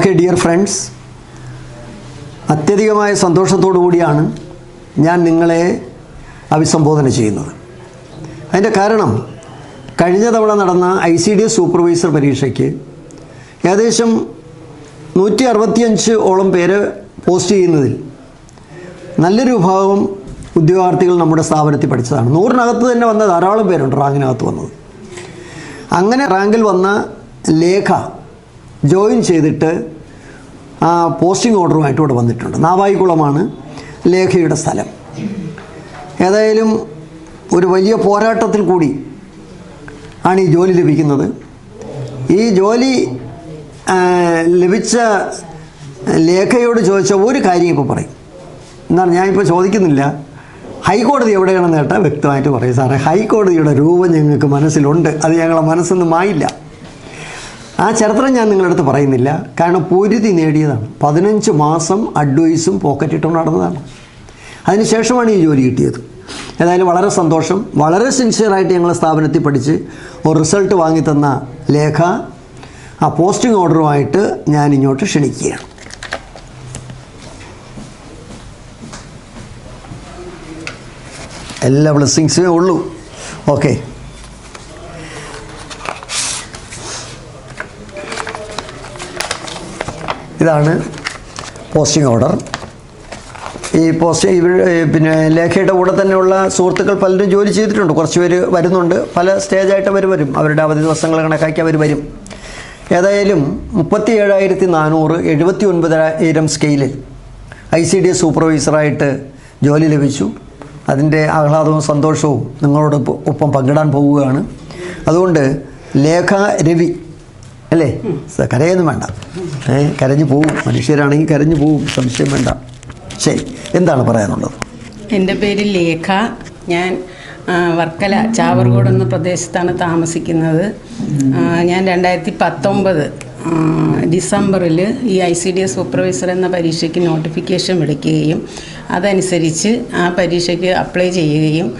Okay dear friends അത്യധികമായ സന്തോഷത്തോടു കൂടിയാണ് ഞാൻ നിങ്ങളെ അഭിസംബോധന ചെയ്യുന്നത്. അതിന്റെ കാരണം കഴിഞ്ഞ തവണ നടന്ന I C D S supervisor പരീക്ഷയ്ക്ക് ഏകദേശം നൂറ്റി അറുപത്തിയഞ്ച് ഓളം പേര് പോസ്റ്റ് ചെയ്യുന്നതിൽ നല്ലൊരു വിഭാഗം ഉദ്യോഗാർത്ഥികൾ നമ്മുടെ സ്ഥാപനത്തിൽ പഠിച്ചതാണ്. നൂറിനകത്ത് തന്നെ വന്ന ധാരാളം പേരുണ്ട് റാങ്കിനകത്ത് വന്നത്. അങ്ങനെ റാങ്കിൽ വന്ന ലേഖ ജോയിൻ ചെയ്തിട്ട് ആ പോസ്റ്റിംഗ് ഓർഡറുമായിട്ട് ഇവിടെ വന്നിട്ടുണ്ട്. നാവായിക്കുളമാണ് ലേഖയുടെ സ്ഥലം. ഏതായാലും ഒരു വലിയ പോരാട്ടത്തിൽ കൂടി ആണ് ഈ ജോലി ലഭിക്കുന്നത്. ഈ ജോലി ലഭിച്ച ലേഖയോട് ചോദിച്ച ഒരു കാര്യം ഇപ്പോൾ പറയും. എന്താണ് ഞാനിപ്പോൾ ചോദിക്കുന്നില്ല. ഹൈക്കോടതി എവിടെയാണെന്ന് കേട്ടാൽ വ്യക്തമായിട്ട് പറയും. സാറേ ഹൈക്കോടതിയുടെ രൂപം ഞങ്ങൾക്ക് മനസ്സിലുണ്ട്. അത് ഞങ്ങളെ മനസ്സൊന്നും നിന്ന് മായില്ല. ആ ചരിത്രം ഞാൻ നിങ്ങളുടെ അടുത്ത് പറയുന്നില്ല. കാരണം പൊരുതി നേടിയതാണ്. പതിനഞ്ച് മാസം അഡ്വൈസും പോക്കറ്റ് ഇട്ടുകൊണ്ട് നടന്നതാണ്. അതിനുശേഷമാണ് ഈ ജോലി കിട്ടിയത്. ഏതായാലും വളരെ സന്തോഷം. വളരെ സിൻസിയറായിട്ട് ഞങ്ങളെ സ്ഥാപനത്തിൽ പഠിച്ച് ഒരു റിസൾട്ട് വാങ്ങിത്തന്ന ലേഖ ആ പോസ്റ്റിംഗ് ഓർഡറുമായിട്ട് ഞാൻ ഇങ്ങോട്ട് ക്ഷണിക്കുകയാണ്. എല്ലാ ബ്ലെസ്സിങ്സേ ഉള്ളൂ. ഓക്കെ ഇതാണ് പോസ്റ്റിംഗ് ഓർഡർ ഈ പോസ്റ്റ് ഇവർ പിന്നെ ലേഖയുടെ കൂടെ തന്നെയുള്ള സുഹൃത്തുക്കൾ പലരും ജോലി ചെയ്തിട്ടുണ്ട്. കുറച്ച് പേര് വരുന്നുണ്ട്. പല സ്റ്റേജായിട്ട് അവർ വരും. അവരുടെ അവധി ദിവസങ്ങൾ കണക്കാക്കി അവർ വരും. ഏതായാലും മുപ്പത്തി ഏഴായിരത്തി നാനൂറ് എഴുപത്തി ഒൻപതിനായിരം സ്കെയിലിൽ ഐ സി ഡി സൂപ്പർവൈസറായിട്ട് ജോലി ലഭിച്ചു. അതിന്റെ ആഹ്ലാദവും സന്തോഷവും നിങ്ങളോട് ഒപ്പം പങ്കിടാൻ പോവുകയാണ്. അതുകൊണ്ട് ലേഖ രവി അല്ലേ? കരയൊന്നും വേണ്ട. ഏ കരഞ്ഞു പോവും. മനുഷ്യരാണെങ്കിൽ കരഞ്ഞു പോവും. സംശയം വേണ്ട. ശരി. എന്താണ് പറയാനുള്ളത്? എന്റെ പേര് ലേഖ. ഞാൻ വർക്കല ചാവർകോട് എന്ന പ്രദേശത്താണ് താമസിക്കുന്നത്. ഞാൻ രണ്ടായിരത്തി പത്തൊമ്പത് ഡിസംബറിൽ ഈ I C D S supervisor എന്ന പരീക്ഷയ്ക്ക് നോട്ടിഫിക്കേഷൻ വിളിക്കുകയും അതനുസരിച്ച് ആ പരീക്ഷയ്ക്ക് അപ്ലൈ ചെയ്യുകയും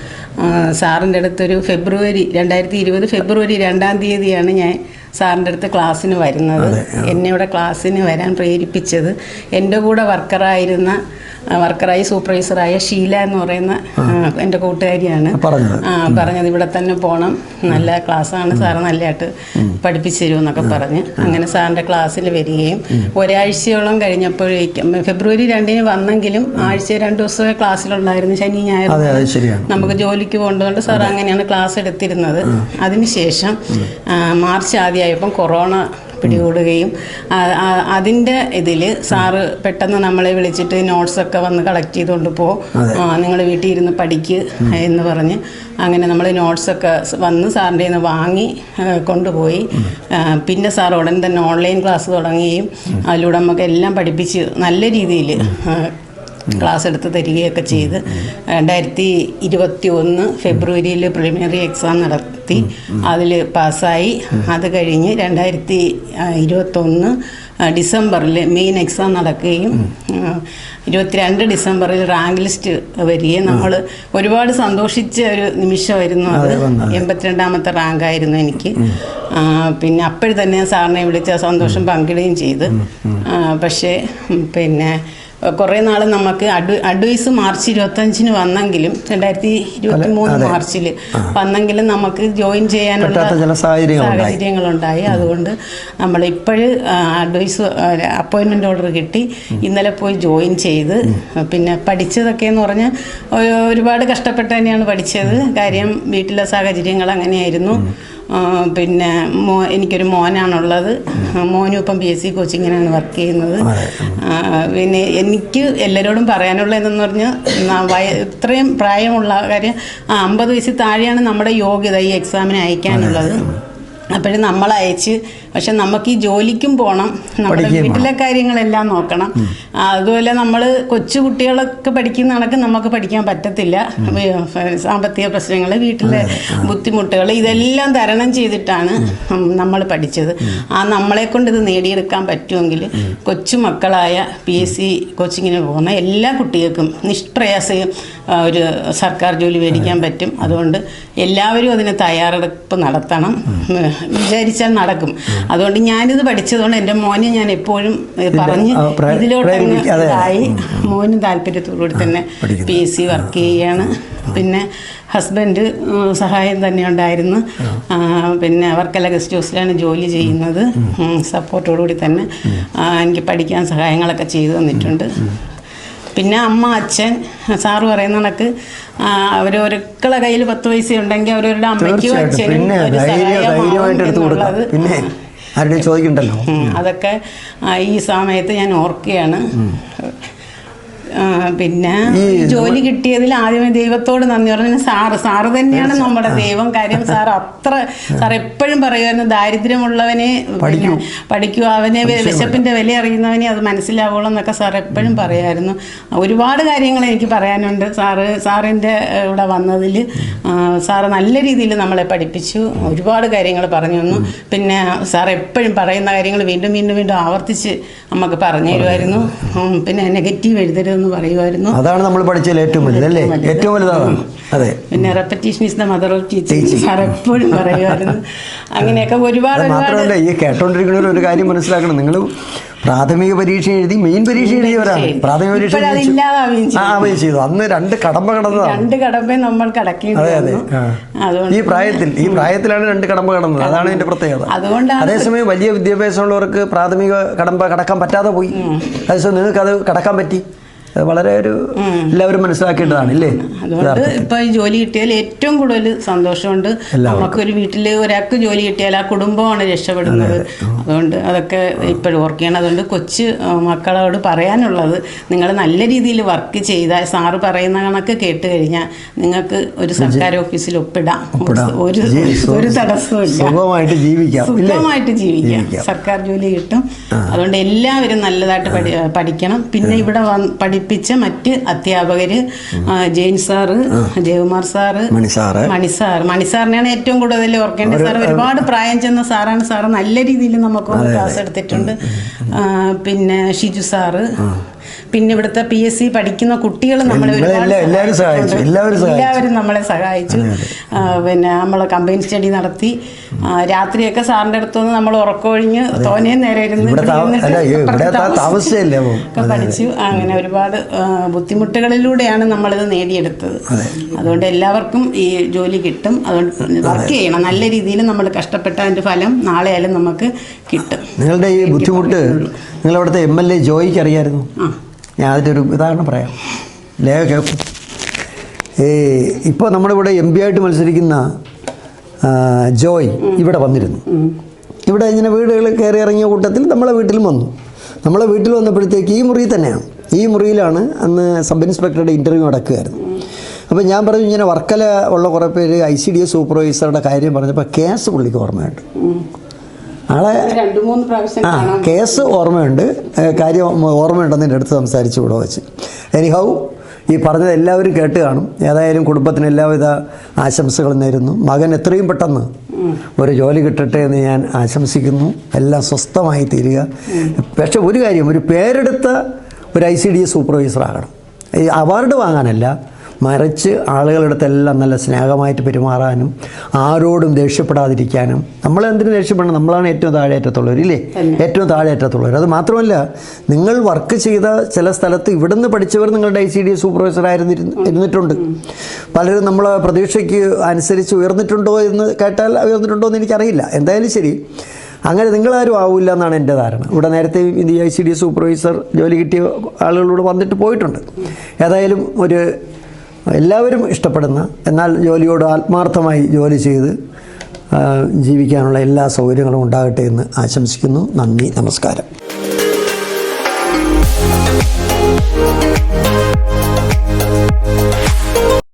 സാറിന്റെ അടുത്തൊരു ഫെബ്രുവരി രണ്ടായിരത്തി ഇരുപത് ഫെബ്രുവരി രണ്ടാം തീയതിയാണ് ഞാൻ സാറിന്റെ അടുത്ത് ക്ലാസ്സിന് വരുന്നത്. എന്നെ ഇവിടെ ക്ലാസ്സിന് വരാൻ പ്രേരിപ്പിച്ചത്. എന്റെ കൂടെ വർക്കറായിരുന്ന വർക്കറായി സൂപ്പർവൈസറായ ഷീല എന്ന് പറയുന്ന എന്റെ കൂട്ടുകാരിയാണ്. ആ പറഞ്ഞത് ഇവിടെ തന്നെ പോകണം നല്ല ക്ലാസ്സാണ് സാറ് നല്ലതായിട്ട് പഠിപ്പിച്ചു തരുമെന്നൊക്കെ പറഞ്ഞ് അങ്ങനെ സാറിന്റെ ക്ലാസ്സിൽ വരികയും ഒരാഴ്ചയോളം കഴിഞ്ഞപ്പോഴേക്കും ഫെബ്രുവരി രണ്ടിന് വന്നെങ്കിലും ആഴ്ച രണ്ട് ദിവസമേ ക്ലാസ്സിലുണ്ടായിരുന്നു ശനി ഞായർ നമുക്ക് ജോലിക്ക് പോകേണ്ടതുകൊണ്ട് സാർ അങ്ങനെയാണ് ക്ലാസ് എടുത്തിരുന്നത്. അതിനുശേഷം ശേഷം മാർച്ച് ആദ്യമായപ്പം കൊറോണ പിടികൂടുകയും അതിന്റെ ഇതിൽ സാറ് പെട്ടെന്ന് നമ്മളെ വിളിച്ചിട്ട് നോട്ട്സ് ഒക്കെ വന്ന് കളക്ട് ചെയ്തുകൊണ്ട് പോ. നിങ്ങൾ വീട്ടിൽ ഇരുന്ന് പഠിക്ക് എന്ന് പറഞ്ഞ് അങ്ങനെ നമ്മൾ നോട്ട്സ് ഒക്കെ വന്ന് സാറിന്റെ നിന്ന് വാങ്ങി കൊണ്ടുപോയി. പിന്നെ സാർ ഉടൻ തന്നെ ഓൺലൈൻ ക്ലാസ് തുടങ്ങുകയും അതിലൂടെ നമുക്ക് എല്ലാം പഠിപ്പിച്ച് നല്ല രീതിയിൽ ക്ലാസ് എടുത്ത് തരികയൊക്കെ ചെയ്ത് രണ്ടായിരത്തി ഇരുപത്തി ഒന്ന് ഫെബ്രുവരിയിൽ പ്രിലിമിനറി എക്സാം നടത്തി. അതിൽ പാസ്സായി. അത് കഴിഞ്ഞ് രണ്ടായിരത്തി ഇരുപത്തൊന്ന് ഡിസംബറിൽ മെയിൻ എക്സാം നടക്കുകയും ഇരുപത്തിരണ്ട് ഡിസംബറിൽ റാങ്ക് ലിസ്റ്റ് വരികയും നമ്മൾ ഒരുപാട് സന്തോഷിച്ച ഒരു നിമിഷമായിരുന്നു അത്. എൺപത്തിരണ്ടാമത്തെ റാങ്കായിരുന്നു എനിക്ക്. പിന്നെ അപ്പോഴും തന്നെ സാറിനെ വിളിച്ച സന്തോഷം പങ്കിടുകയും ചെയ്ത്. പക്ഷേ പിന്നെ കുറേ നാൾ നമുക്ക് അഡ്വ അഡ്വൈസ് മാർച്ച് ഇരുപത്തഞ്ചിന് വന്നെങ്കിലും രണ്ടായിരത്തി ഇരുപത്തി മൂന്ന് മാർച്ചിൽ വന്നെങ്കിലും നമുക്ക് ജോയിൻ ചെയ്യാനുള്ള സാഹചര്യങ്ങളുണ്ടായി. അതുകൊണ്ട് നമ്മൾ ഇപ്പോഴും അഡ്വൈസ് അപ്പോയിൻമെന്റ് ഓർഡർ കിട്ടി. ഇന്നലെ പോയി ജോയിൻ ചെയ്ത് പിന്നെ പഠിച്ചതൊക്കെ എന്ന് പറഞ്ഞാൽ ഒരുപാട് കഷ്ടപ്പെട്ട് തന്നെയാണ് പഠിച്ചത്. കാര്യം വീട്ടിലെ സാഹചര്യങ്ങൾ അങ്ങനെയായിരുന്നു. പിന്നെ മോ എനിക്കൊരു മോനാണുള്ളത്. മോനും ഇപ്പം പി എസ് സി കോച്ചിങ്ങിനാണ് വർക്ക് ചെയ്യുന്നത്. പിന്നെ എനിക്ക് എല്ലാവരോടും പറയാനുള്ള എന്തെന്ന് പറഞ്ഞാൽ വയ- ഇത്രയും പ്രായമുള്ള കാര്യം ആ അമ്പത് വയസ്സിൽ താഴെയാണ് നമ്മുടെ യോഗ്യത ഈ എക്സാമിന് അയക്കാനുള്ളത്. അപ്പോഴും നമ്മൾ അയച്ച് പക്ഷെ നമുക്ക് ഈ ജോലിക്കും പോകണം നമ്മുടെ വീട്ടിലെ കാര്യങ്ങളെല്ലാം നോക്കണം. അതുപോലെ നമ്മൾ കൊച്ചു കുട്ടികളൊക്കെ പഠിക്കുന്ന കണക്ക് നമുക്ക് പഠിക്കാൻ പറ്റത്തില്ല. സാമ്പത്തിക പ്രശ്നങ്ങൾ വീട്ടിലെ ബുദ്ധിമുട്ടുകൾ ഇതെല്ലാം തരണം ചെയ്തിട്ടാണ് നമ്മൾ പഠിച്ചത്. ആ നമ്മളെ കൊണ്ട് ഇത് നേടിയെടുക്കാൻ പറ്റുമെങ്കിൽ കൊച്ചുമക്കളായ പി എസ് സി കോച്ചിങ്ങിന് പോകുന്ന എല്ലാ കുട്ടികൾക്കും നിഷ്പ്രയാസം ഒരു സർക്കാർ ജോലി മേടിക്കാൻ പറ്റും. അതുകൊണ്ട് എല്ലാവരും അതിന് തയ്യാറെടുപ്പ് നടത്തണം. വിചാരിച്ചാൽ നടക്കും. അതുകൊണ്ട് ഞാനിത് പഠിച്ചതുകൊണ്ട് എന്റെ മോനെ ഞാൻ എപ്പോഴും പറഞ്ഞ് ഇതിലോട്ട് ഇതായി. മോനും താല്പര്യത്തോടുകൂടി തന്നെ പി എസ് സി വർക്ക് ചെയ്യാണ്. പിന്നെ ഹസ്ബൻഡ് സഹായം തന്നെ ഉണ്ടായിരുന്നു. പിന്നെ വർക്കല ഗസ്റ്റ് ഹൗസിലാണ് ജോലി ചെയ്യുന്നത്. സപ്പോർട്ടോടുകൂടി തന്നെ എനിക്ക് പഠിക്കാൻ സഹായങ്ങളൊക്കെ ചെയ്തു തന്നിട്ടുണ്ട്. പിന്നെ അമ്മ അച്ഛൻ സാറ് പറയുന്ന കണക്ക് അവരൊരുക്കളെ കയ്യിൽ പത്ത് പൈസ ഉണ്ടെങ്കിൽ അവരവരുടെ അമ്മയ്ക്കും അച്ഛനും ഒരു കൊടുക്കാം. എന്നുള്ളത് ആരുടെയും ചോദിക്കണ്ടല്ലോ? അതൊക്കെ ഈ സമയത്ത് ഞാൻ ഓർക്കുകയാണ്. പിന്നെ ജോലി കിട്ടിയതിൽ ആദ്യമേ ദൈവത്തോട് നന്ദി പറഞ്ഞു സാറ് സാറ് തന്നെയാണ് നമ്മുടെ ദൈവം. കാര്യം സാർ അത്ര സാർ എപ്പോഴും പറയുമായിരുന്നു ദാരിദ്ര്യമുള്ളവനെ പഠിക്കൂ. അവനെ വിശപ്പിന്റെ വില അറിയുന്നവനെ അത് മനസ്സിലാവുള്ളൂ എന്നൊക്കെ സാർ എപ്പോഴും പറയായിരുന്നു. ഒരുപാട് കാര്യങ്ങൾ എനിക്ക് പറയാനുണ്ട്. സാറ് സാറിന്റെ ഏഹ്, ഇവിടെ വന്നതിൽ സാറ് നല്ല രീതിയിൽ നമ്മളെ പഠിപ്പിച്ചു. ഒരുപാട് കാര്യങ്ങൾ പറഞ്ഞു തന്നു. പിന്നെ സാർ എപ്പോഴും പറയുന്ന കാര്യങ്ങൾ വീണ്ടും വീണ്ടും വീണ്ടും ആവർത്തിച്ച് നമുക്ക് പറഞ്ഞു തരുമായിരുന്നു. പിന്നെ നെഗറ്റീവ് എഴുതരുതെന്ന് പറയുമായിരുന്നു. അതാണ് നമ്മൾ പഠിച്ചതിൽ ഏറ്റവും വലുത് അല്ലേ? ഏറ്റവും വലുതാണ്. അതെ. പിന്നെ repetition is the mother of teaching sir എപ്പോഴും പറയുമായിരുന്നു. അങ്ങനെയൊക്കെ ഒരുപാട് മാത്രമല്ല ഈ കേട്ടോണ്ടിരിക്കുന്നവർ ഒരു കാര്യം മനസ്സിലാക്കണം. നിങ്ങൾ പ്രാഥമിക പരീക്ഷ എഴുതി മെയിൻ പരീക്ഷ എഴുതിയവരാണ്. പ്രാഥമിക പരീക്ഷ ആവുകയും ചെയ്തു. അന്ന് രണ്ട് കടമ്പ കടന്നതാണ്. രണ്ട് കടമ്പ നമ്മൾ കടക്കി അതെ അതെ. ഈ പ്രായത്തിൽ ഈ പ്രായത്തിലാണ് രണ്ട് കടമ്പ കടന്നത്. അതാണ് ഇതിന്റെ പ്രത്യേകത. അതുകൊണ്ടാണ് അതേസമയം വലിയ വിദ്യാഭ്യാസമുള്ളവർക്ക് പ്രാഥമിക കടമ്പ കടക്കാൻ പറ്റാതെ പോയി. അതേസമയം നിങ്ങൾക്ക് അത് കടക്കാൻ പറ്റി. വളരെ ഒരു എല്ലാവരും മനസ്സിലാക്കേണ്ടതാണ് ഇല്ലേ? അതുകൊണ്ട് ഇപ്പൊ ജോലി കിട്ടിയാൽ ഏറ്റവും കൂടുതൽ സന്തോഷമുണ്ട്. നമുക്കൊരു വീട്ടിൽ ഒരാൾക്ക് ജോലി കിട്ടിയാൽ ആ കുടുംബമാണ് രക്ഷപ്പെടുന്നത്. അതുകൊണ്ട് അതൊക്കെ ഇപ്പോഴും ഓർക്കുകയാണ് അതുകൊണ്ട് കൊച്ച് മക്കളോട് പറയാനുള്ളത് നിങ്ങൾ നല്ല രീതിയിൽ വർക്ക് ചെയ്താൽ സാറ് പറയുന്ന കണക്ക് കേട്ട് കഴിഞ്ഞാൽ നിങ്ങൾക്ക് ഒരു സർക്കാർ ഓഫീസിൽ ഒപ്പിടാം. ഒരു ഒരു തടസ്സവും സുഖമായിട്ട് ജീവിക്കാം സുഖമായിട്ട് ജീവിക്കാം. സർക്കാർ ജോലി കിട്ടും. അതുകൊണ്ട് എല്ലാവരും നല്ലതായിട്ട് പഠിക്കണം. പിന്നെ ഇവിടെ വന്ന് പഠിപ്പിച്ച മറ്റ് അധ്യാപകര് ജെയിൻ സാറ് ജയകുമാർ സാറ് മണിസാറ് മണിസാർ മണിസാറിനെയാണ് ഏറ്റവും കൂടുതൽ ഓർക്കേണ്ടത്. സാർ ഒരുപാട് പ്രായം ചെന്ന സാറാണ്. സാറ് നല്ല രീതിയിൽ നമുക്ക് ക്ലാസ് എടുത്തിട്ടുണ്ട്. പിന്നെ ഷിജു സാറ്. പിന്നെ ഇവിടുത്തെ പി എസ് സി പഠിക്കുന്ന കുട്ടികൾ നമ്മളെ എല്ലാവരും നമ്മളെ സഹായിച്ചു. പിന്നെ നമ്മൾ കമ്പൈൻ സ്റ്റഡി നടത്തി. രാത്രിയൊക്കെ സാറിന്റെ അടുത്തുനിന്ന് നമ്മൾ ഉറക്കമൊഴിഞ്ഞ് തോനെ നേരെ ഇരുന്ന് പഠിച്ചു. അങ്ങനെ ഒരുപാട് ബുദ്ധിമുട്ടുകളിലൂടെയാണ് നമ്മളിത് നേടിയെടുത്തത്. അതുകൊണ്ട് എല്ലാവർക്കും ഈ ജോലി കിട്ടും. അതുകൊണ്ട് വർക്ക് ചെയ്യണം. നല്ല രീതിയിൽ നമ്മൾ കഷ്ടപ്പെട്ട അതിന്റെ ഫലം നാളെ ആയാലും നമുക്ക് കിട്ടും. നിങ്ങളുടെ ഈ ബുദ്ധിമുട്ട് നിങ്ങളവിടുത്തെ എം എൽ എ ജോയിക്ക് അറിയായിരുന്നു ഞാൻ അതിന്റെ ഉദാഹരണം പറയാം. ലേഖ കേൾക്കും ഏ ഇപ്പോൾ നമ്മുടെ ഇവിടെ എം പി ആയിട്ട് മത്സരിക്കുന്ന ജോയ് ഇവിടെ വന്നിരുന്നു. ഇവിടെ ഇങ്ങനെ വീടുകൾ കയറി ഇറങ്ങിയ കൂട്ടത്തിൽ നമ്മളെ വീട്ടിലും വന്നു. നമ്മളെ വീട്ടിൽ വന്നപ്പോഴത്തേക്ക് ഈ മുറിയിൽ തന്നെയാണ്. ഈ മുറിയിലാണ് അന്ന് സബ് ഇൻസ്പെക്ടറുടെ ഇന്റർവ്യൂ നടക്കുകയായിരുന്നു. അപ്പോൾ ഞാൻ പറഞ്ഞു ഇങ്ങനെ വർക്കല ഉള്ള കുറേ പേര് ഐ സി ഡി എസ് സൂപ്പർവൈസറുടെ കാര്യം പറഞ്ഞപ്പോൾ കേസ് പുള്ളിക്ക് ഓർമ്മയുണ്ട്. ആളെ ആ കേസ് ഓർമ്മയുണ്ട്. കാര്യം ഓർമ്മയുണ്ടെന്ന് എന്റെ അടുത്ത് സംസാരിച്ചു ഇവിടെ വെച്ച്. എനിഹൗ ഈ പറഞ്ഞത് എല്ലാവരും കേട്ട് കാണും. ഏതായാലും കുടുംബത്തിന് എല്ലാവിധ ആശംസകളും നേരുന്നു. മകൻ എത്രയും പെട്ടെന്ന് ഒരു ജോലി കിട്ടട്ടെ എന്ന് ഞാൻ ആശംസിക്കുന്നു. എല്ലാം സ്വസ്ഥമായി തീരുക. പക്ഷെ ഒരു കാര്യം ഒരു പേരെടുത്ത ഒരു I C D S supervisor ആകണം. ഈ അവാർഡ് വാങ്ങാനല്ല മറിച്ച് ആളുകളുടെ അടുത്തെല്ലാം നല്ല സ്നേഹമായിട്ട് പെരുമാറാനും ആരോടും ദേഷ്യപ്പെടാതിരിക്കാനും. നമ്മൾ എന്തിനു ദേഷ്യപ്പെടണം? നമ്മളാണ് ഏറ്റവും താഴേറ്റത്തുള്ളവർ ഇല്ലേ? ഏറ്റവും താഴേറ്റത്തുള്ളവർ അത് മാത്രമല്ല നിങ്ങൾ വർക്ക് ചെയ്ത ചില സ്ഥലത്ത് ഇവിടുന്ന് പഠിച്ചവർ നിങ്ങളുടെ ഐ സി ഡി സൂപ്പർവൈസർ ആയിരുന്നിരുന്നു ഇരുന്നിട്ടുണ്ട്. പലരും നമ്മളെ പ്രതീക്ഷയ്ക്ക് അനുസരിച്ച് ഉയർന്നിട്ടുണ്ടോ എന്ന് കേട്ടാൽ ഉയർന്നിട്ടുണ്ടോ എന്ന് എനിക്കറിയില്ല. എന്തായാലും ശരി. അങ്ങനെ നിങ്ങളാരും ആവില്ല എന്നാണ് എന്റെ ധാരണ. ഇവിടെ നേരത്തെ ഐ സി ഡി സൂപ്പർവൈസർ ജോലി കിട്ടിയ ആളുകളിലൂടെ വന്നിട്ട് പോയിട്ടുണ്ട്. ഏതായാലും ഒരു എല്ലാവരും ഇഷ്ടപ്പെടുന്ന എന്നാൽ ജോലിയോട് ആത്മാർത്ഥമായി ജോലി ചെയ്ത് ജീവിക്കാനുള്ള എല്ലാ സൗകര്യങ്ങളും ഉണ്ടാകട്ടെ എന്ന് ആശംസിക്കുന്നു. നന്ദി നമസ്കാരം.